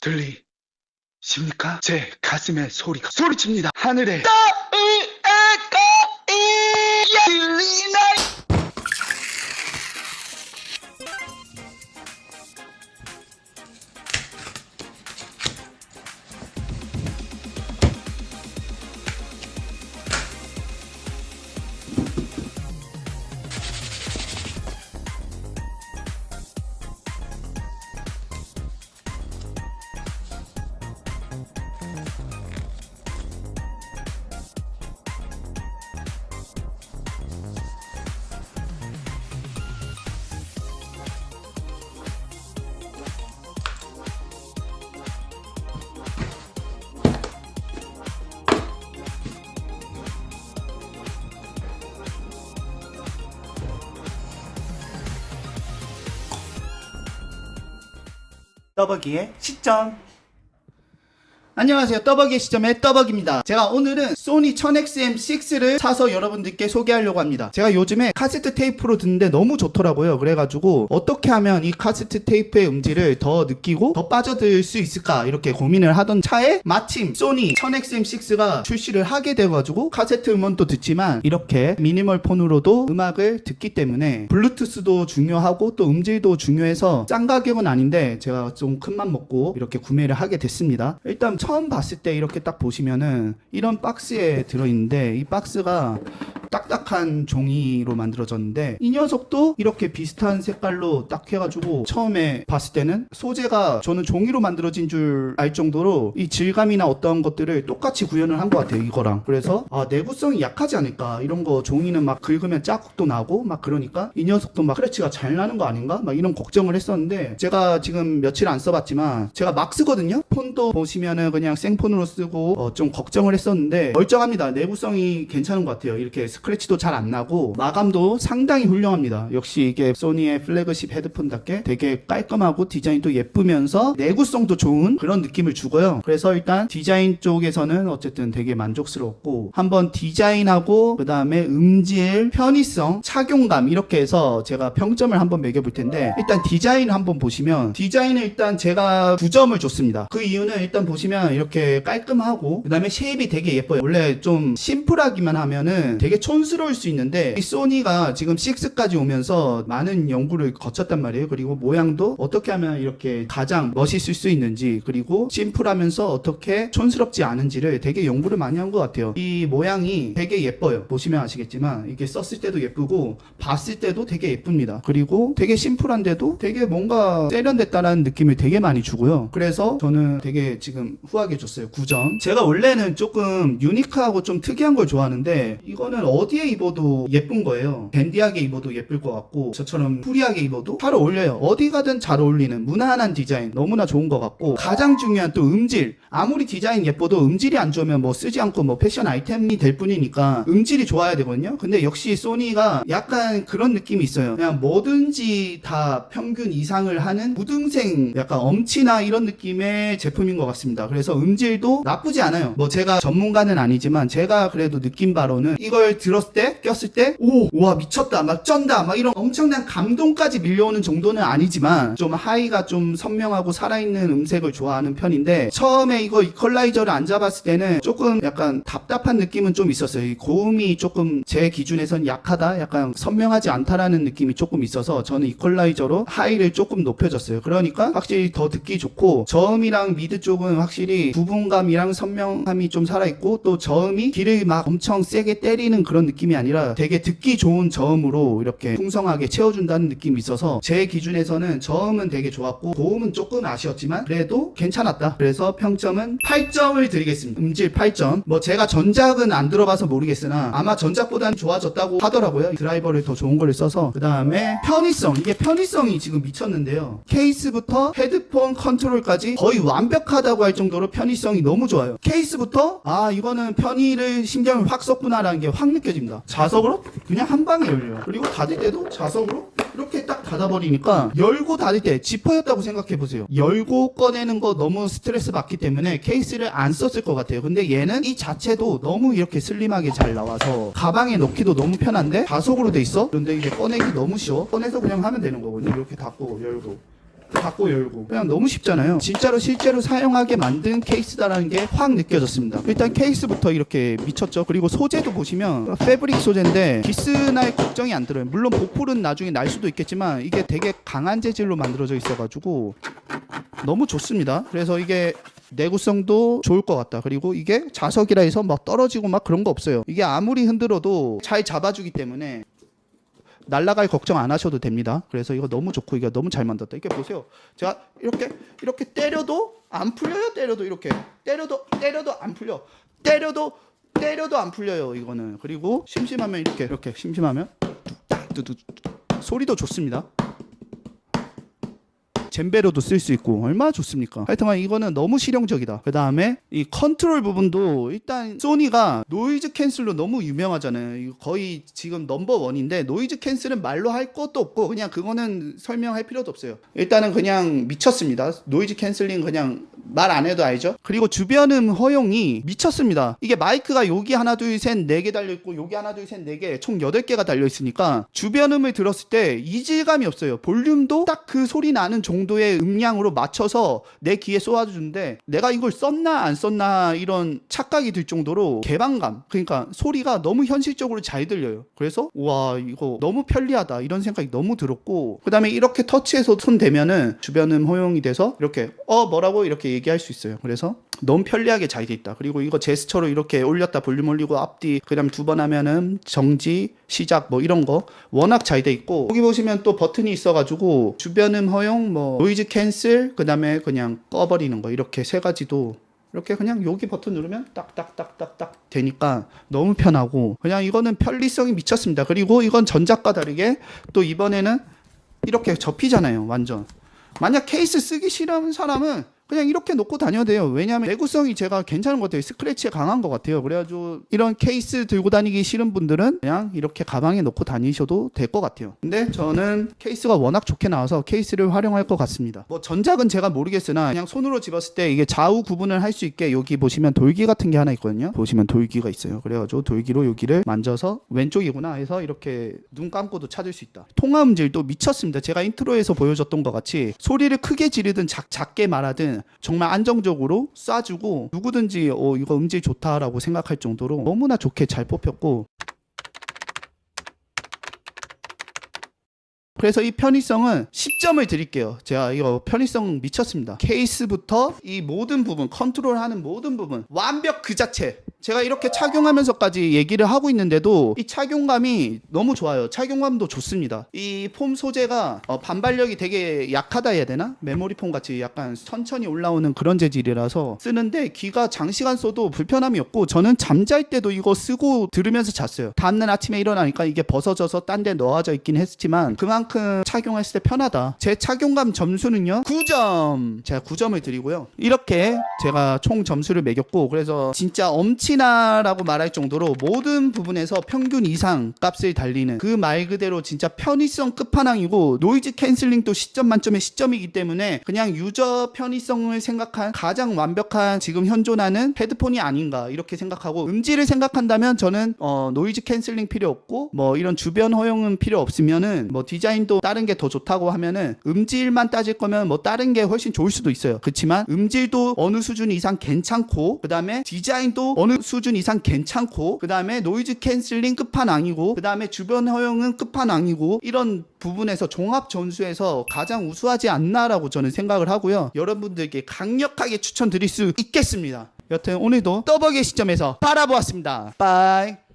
들리십니까? 제 가슴의 소리가 소리칩니다. 하늘에 떠버기의 시점. 안녕하세요. 떠버기의 시점의 떠버기입니다. 제가 오늘은 소니 1000XM6를 사서 여러분들께 소개하려고 합니다. 제가 요즘에 카세트 테이프로 듣는데 너무 좋더라고요. 그래가지고 어떻게 하면 이 카세트 테이프의 음질을 더 느끼고 더 빠져들 수 있을까 이렇게 고민을 하던 차에 마침 소니 1000XM6가 출시를 하게 돼가지고 카세트 음원도 듣지만 이렇게 미니멀 폰으로도 음악을 듣기 때문에 블루투스도 중요하고 또 음질도 중요해서 싼 가격은 아닌데 제가 좀 큰 맘 먹고 이렇게 구매를 하게 됐습니다. 일단 처음 봤을 때 이렇게 딱 보시면은 이런 박스에 들어있는데 이 박스가 딱딱한 종이로 만들어졌는데 이 녀석도 이렇게 비슷한 색깔로 딱 해가지고 처음에 봤을 때는 소재가 저는 종이로 만들어진 줄 알 정도로 이 질감이나 어떤 것들을 똑같이 구현을 한 것 같아요 이거랑. 그래서 아 내구성이 약하지 않을까 이런 거 종이는 막 긁으면 자국도 나고 막 그러니까 이 녀석도 막 크래치가 잘 나는 거 아닌가? 막 이런 걱정을 했었는데 제가 지금 며칠 안 써봤지만 제가 막 쓰거든요? 폰도 보시면은 그냥 생폰으로 쓰고 어, 좀 걱정을 했었는데 멀쩡합니다. 내구성이 괜찮은 것 같아요. 이렇게 스크래치도 잘 안 나고 마감도 상당히 훌륭합니다. 역시 이게 소니의 플래그십 헤드폰답게 되게 깔끔하고 디자인도 예쁘면서 내구성도 좋은 그런 느낌을 주고요. 그래서 일단 디자인 쪽에서는 어쨌든 되게 만족스럽고 한번 디자인하고 그 다음에 음질 편의성 착용감 이렇게 해서 제가 평점을 한번 매겨볼 텐데 일단 디자인 한번 보시면 디자인은 일단 제가 9점을 줬습니다. 그 이유는 일단 보시면 이렇게 깔끔하고 그 다음에 쉐입이 되게 예뻐요. 원래 좀 심플하기만 하면은 되게 촌스러울 수 있는데 이 소니가 지금 6까지 오면서 많은 연구를 거쳤단 말이에요. 그리고 모양도 어떻게 하면 이렇게 가장 멋있을 수 있는지 그리고 심플하면서 어떻게 촌스럽지 않은지를 되게 연구를 많이 한 것 같아요. 이 모양이 되게 예뻐요. 보시면 아시겠지만 이게 썼을 때도 예쁘고 봤을 때도 되게 예쁩니다. 그리고 되게 심플한데도 되게 뭔가 세련됐다라는 느낌을 되게 많이 주고요. 그래서 저는 되게 지금 후하게 줬어요. 9점. 제가 원래는 조금 유니크하고 좀 특이한 걸 좋아하는데 이거는 어 디에 입어도 예쁜 거예요. 댄디하게 입어도 예쁠 것 같고 저처럼 프리하게 입어도 잘 어울려요. 어디 가든 잘 어울리는 무난한 디자인 너무나 좋은 것 같고 가장 중요한 또 음질. 아무리 디자인 예뻐도 음질이 안 좋으면 뭐 쓰지 않고 뭐 패션 아이템이 될 뿐이니까 음질이 좋아야 되거든요. 근데 역시 소니가 약간 그런 느낌이 있어요. 그냥 뭐든지 다 평균 이상을 하는 무등생 약간 엄치나 이런 느낌의 제품인 것 같습니다. 그래서 음질도 나쁘지 않아요. 뭐 제가 전문가는 아니지만 제가 그래도 느낀 바로는 이걸 들었을 때 꼈을 때 오 와 미쳤다 막 쩐다 막 이런 엄청난 감동까지 밀려오는 정도는 아니지만 좀 하이가 좀 선명하고 살아있는 음색을 좋아하는 편인데 처음에 이거 이퀄라이저를 안 잡았을 때는 조금 약간 답답한 느낌은 좀 있었어요. 이 고음이 조금 제 기준에선 약하다 약간 선명하지 않다라는 느낌이 조금 있어서 저는 이퀄라이저로 하이를 조금 높여줬어요. 그러니까 확실히 더 듣기 좋고 저음이랑 미드 쪽은 확실히 부분감이랑 선명함이 좀 살아있고 또 저음이 귀를 막 엄청 세게 때리는 그런 느낌이 아니라 되게 듣기 좋은 저음으로 이렇게 풍성하게 채워준다는 느낌이 있어서 제 기준에서는 저음은 되게 좋았고 고음은 조금 아쉬웠지만 그래도 괜찮았다. 그래서 평점은 8점을 드리겠습니다. 음질 8점. 뭐 제가 전작은 안 들어봐서 모르겠으나 아마 전작보다는 좋아졌다고 하더라고요. 드라이버를 더 좋은 걸 써서. 그 다음에 편의성. 이게 편의성이 지금 미쳤는데요. 케이스부터 헤드폰 컨트롤까지 거의 완벽하다고 할 정도로 편의성이 너무 좋아요. 케이스부터 아 이거는 편의를 신경을 확 썼구나라는 게 확 느껴 집니다. 자석으로? 그냥 한 방에 열려요. 그리고 닫을 때도 자석으로 이렇게 딱 닫아버리니까 열고 닫을 때 지퍼였다고 생각해 보세요. 열고 꺼내는 거 너무 스트레스 받기 때문에 케이스를 안 썼을 것 같아요. 근데 얘는 이 자체도 너무 이렇게 슬림하게 잘 나와서 가방에 넣기도 너무 편한데 자석으로 돼 있어? 그런데 이게 꺼내기 너무 쉬워? 꺼내서 그냥 하면 되는 거거든요. 이렇게 닫고 열고 닫고 열고 그냥 너무 쉽잖아요. 진짜로 실제로 사용하게 만든 케이스다라는 게 확 느껴졌습니다. 일단 케이스부터 이렇게 미쳤죠. 그리고 소재도 보시면 패브릭 소재인데 기스날 걱정이 안 들어요. 물론 보풀은 나중에 날 수도 있겠지만 이게 되게 강한 재질로 만들어져 있어가지고 너무 좋습니다. 그래서 이게 내구성도 좋을 것 같다. 그리고 이게 자석이라 해서 막 떨어지고 막 그런 거 없어요. 이게 아무리 흔들어도 잘 잡아주기 때문에 날라갈 걱정 안 하셔도 됩니다. 그래서 이거 너무 좋고 이게 너무 잘 만들었다. 이렇게 보세요. 제가 이렇게 이렇게 때려도 안 풀려요. 때려도 이렇게 때려도 때려도 안 풀려. 때려도 때려도 안 풀려요. 이거는 그리고 심심하면 이렇게 이렇게 심심하면 소리도 좋습니다. 잼베로도 쓸 수 있고 얼마나 좋습니까? 하여튼간 이거는 너무 실용적이다. 그 다음에 이 컨트롤 부분도 일단 소니가 노이즈 캔슬로 너무 유명하잖아요. 거의 지금 넘버 원인데 노이즈 캔슬은 말로 할 것도 없고 그냥 그거는 설명할 필요도 없어요. 일단은 그냥 미쳤습니다. 노이즈 캔슬링 그냥 말 안 해도 알죠? 그리고 주변음 허용이 미쳤습니다. 이게 마이크가 여기 하나 둘 셋 네 개 달려 있고 여기 하나 둘 셋 네 개 총 여덟 개가 달려 있으니까 주변음을 들었을 때 이질감이 없어요. 볼륨도 딱 그 소리 나는 정도의 음량으로 맞춰서 내 귀에 쏘아주는데 내가 이걸 썼나 안 썼나 이런 착각이 들 정도로 개방감 그러니까 소리가 너무 현실적으로 잘 들려요. 그래서 와 이거 너무 편리하다 이런 생각이 너무 들었고 그 다음에 이렇게 터치해서 손 대면은 주변음 허용이 돼서 이렇게 어 뭐라고 이렇게 얘기할 수 있어요. 그래서 너무 편리하게 잘 돼 있다. 그리고 이거 제스처로 이렇게 올렸다 볼륨 올리고 앞뒤 그다음 두 번 하면은 정지 시작 뭐 이런 거 워낙 잘 돼 있고 여기 보시면 또 버튼이 있어가지고 주변음 허용 뭐 노이즈 캔슬 그다음에 그냥 꺼버리는 거 이렇게 세 가지도 이렇게 그냥 여기 버튼 누르면 딱딱딱딱딱 되니까 너무 편하고 그냥 이거는 편리성이 미쳤습니다. 그리고 이건 전작과 다르게 또 이번에는 이렇게 접히잖아요. 완전. 만약 케이스 쓰기 싫은 사람은 그냥 이렇게 놓고 다녀도 돼요. 왜냐하면 내구성이 제가 괜찮은 것 같아요. 스크래치에 강한 것 같아요. 그래가지고 이런 케이스 들고 다니기 싫은 분들은 그냥 이렇게 가방에 놓고 다니셔도 될 것 같아요. 근데 저는 케이스가 워낙 좋게 나와서 케이스를 활용할 것 같습니다. 뭐 전작은 제가 모르겠으나 그냥 손으로 집었을 때 이게 좌우 구분을 할 수 있게 여기 보시면 돌기 같은 게 하나 있거든요. 보시면 돌기가 있어요. 그래가지고 돌기로 여기를 만져서 왼쪽이구나 해서 이렇게 눈 감고도 찾을 수 있다. 통화 음질도 미쳤습니다. 제가 인트로에서 보여줬던 것 같이 소리를 크게 지르든 작, 작게 말하든 정말 안정적으로 쏴주고 누구든지 어 이거 음질 좋다라고 생각할 정도로 너무나 좋게 잘 뽑혔고 그래서 이 편의성은 10점을 드릴게요. 제가 이거 편의성 미쳤습니다. 케이스부터 이 모든 부분, 컨트롤하는 모든 부분, 완벽 그 자체. 제가 이렇게 착용하면서까지 얘기를 하고 있는데도 이 착용감이 너무 좋아요. 착용감도 좋습니다. 이 폼 소재가 어, 반발력이 되게 약하다 해야 되나? 메모리 폼 같이 약간 천천히 올라오는 그런 재질이라서 쓰는데 귀가 장시간 써도 불편함이 없고 저는 잠잘 때도 이거 쓰고 들으면서 잤어요. 다음날 아침에 일어나니까 이게 벗어져서 딴데 놓아져 있긴 했지만 그만큼 착용했을 때 편하다. 제 착용감 점수는요 9점. 제가 9점을 드리고요. 이렇게 제가 총 점수를 매겼고 그래서 진짜 엄 친아라고 말할 정도로 모든 부분에서 평균 이상 값을 달리는 그 말 그대로 진짜 편의성 끝판왕이고 노이즈 캔슬링도 10점 만점의 10점이기 때문에 그냥 유저 편의성을 생각한 가장 완벽한 지금 현존하는 헤드폰이 아닌가 이렇게 생각하고 음질을 생각한다면 저는 어, 노이즈 캔슬링 필요 없고 뭐 이런 주변 허용은 필요 없으면은 뭐 디자인도 다른 게 더 좋다고 하면은 음질만 따질 거면 뭐 다른 게 훨씬 좋을 수도 있어요. 그렇지만 음질도 어느 수준 이상 괜찮고 그다음에 디자인도 어느 수준 이상 괜찮고 그다음에 노이즈 캔슬링 끝판왕이고 그다음에 주변 허용은 끝판왕이고 이런 부분에서 종합 전수에서 가장 우수하지 않나라고 저는 생각을 하고요. 여러분들께 강력하게 추천드릴 수 있겠습니다. 여튼 오늘도 떠벅의 시점에서 바라보았습니다. 빠이.